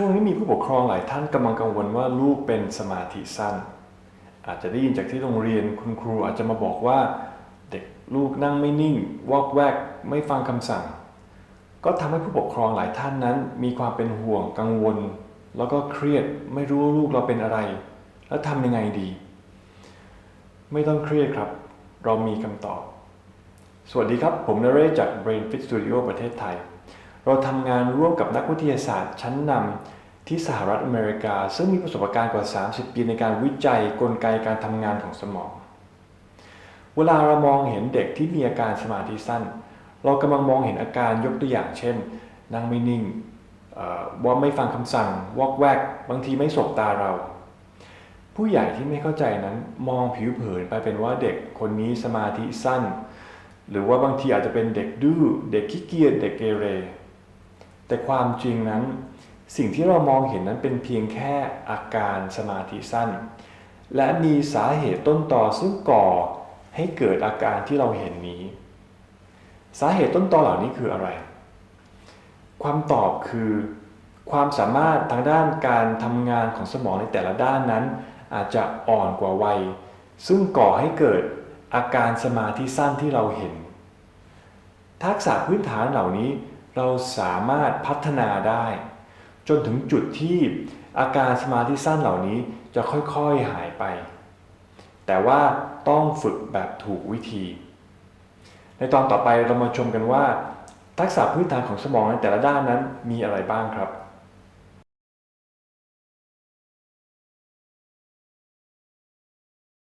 ช่วงนี้มีผู้ปกครองหลายท่านกำลังกังวลว่าลูกเป็นสมาธิสั้น อาจจะได้ยินจากที่โรงเรียนคุณครูอาจจะมาบอกว่าเด็กลูกนั่งไม่นิ่ง วอกแวกไม่ฟังคำสั่ง ก็ทำให้ผู้ปกครองหลายท่านนั้น มีความเป็นห่วงกังวล แล้วก็เครียดไม่รู้ว่าลูกเราเป็นอะไร แล้วทำยังไงดี ไม่ต้องเครียดครับ เรามีคำตอบ สวัสดีครับ ผมนเรศจาก Brain Fit Studio ประเทศไทย เราทำงานร่วมกับนักวิทยาศาสตร์ชั้นนำที่สหรัฐอเมริกา ซึ่งมีประสบการณ์กว่า 30 ปีในการวิจัยกลไกการทำงานของสมอง เวลาเรามองเห็นเด็กที่มีอาการสมาธิสั้น เรากำลังมองเห็นอาการยกตัวอย่างเช่น นั่งไม่นิ่งว่าไม่ฟังคำสั่ง วอกแวก บางทีไม่สบตาเรา ผู้ใหญ่ที่ไม่เข้าใจนั้นมองผิวเผินไปเป็นว่าเด็กคนนี้สมาธิสั้น หรือว่าบางทีอาจจะเป็นเด็กดื้อ เด็กขี้เกียจ เด็กเกเร แต่ความจริงนั้น สิ่งที่เรามองเห็นนั้นเป็นเพียงแค่อาการสมาธิสั้น และมีสาเหตุต้นต่อซึ่งก่อให้เกิดอาการที่เราเห็นนี้ สาเหตุต้นตอเหล่านี้คืออะไร ความตอบคือ ความสามารถทางด้านการทำงานของสมองในแต่ละด้านนั้น อาจจะอ่อนกว่าวัย ซึ่งก่อให้เกิดอาการสมาธิสั้นที่เราเห็น ทักษะพื้นฐานเหล่านี้ เราสามารถพัฒนาได้ จนถึงจุดที่อาการสมาธิสั้นเหล่านี้จะค่อยๆหายไป แต่ว่าต้องฝึกแบบถูกวิธี ในตอนต่อไปเรามาชมกันว่า ทักษะพื้นฐานของสมองในแต่ละด้านนั้นมีอะไรบ้างครับ